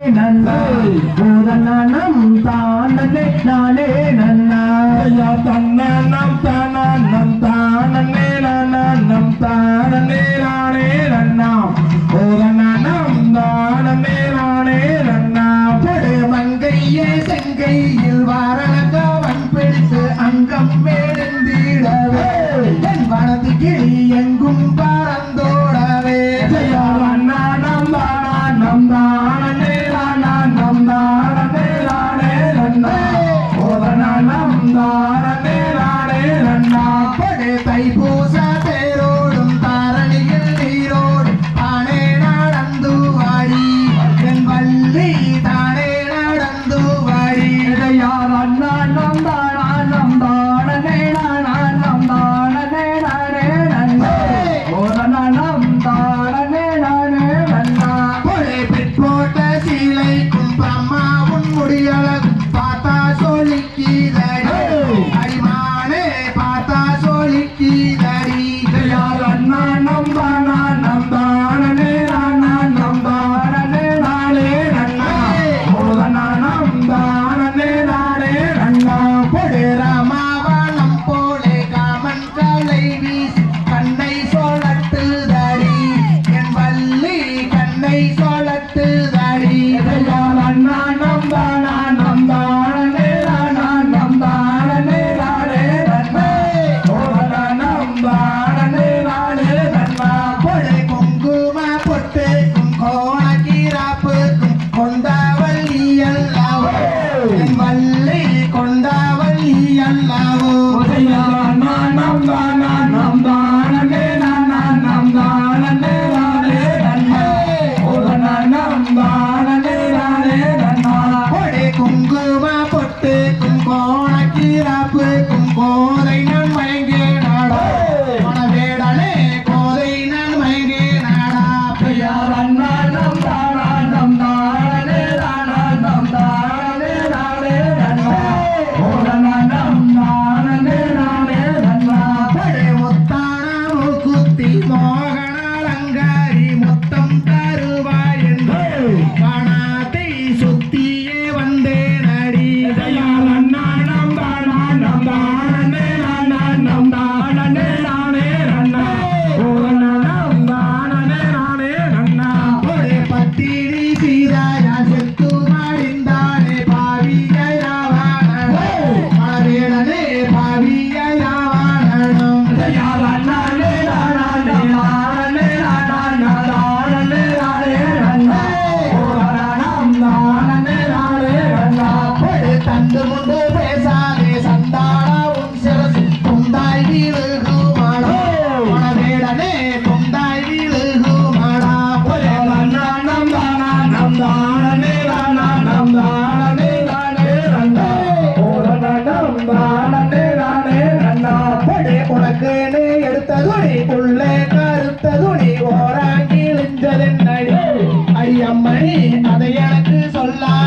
ನನ್ನ ನಮ್ ತಾನನೆ ನಾನೇ ನನ್ನ ತನ್ನ ನಮ್ ತಾನ ನಮ್ ತಾನನೇ ನನ್ನ ನಮ್ ತಾನನೇ sola.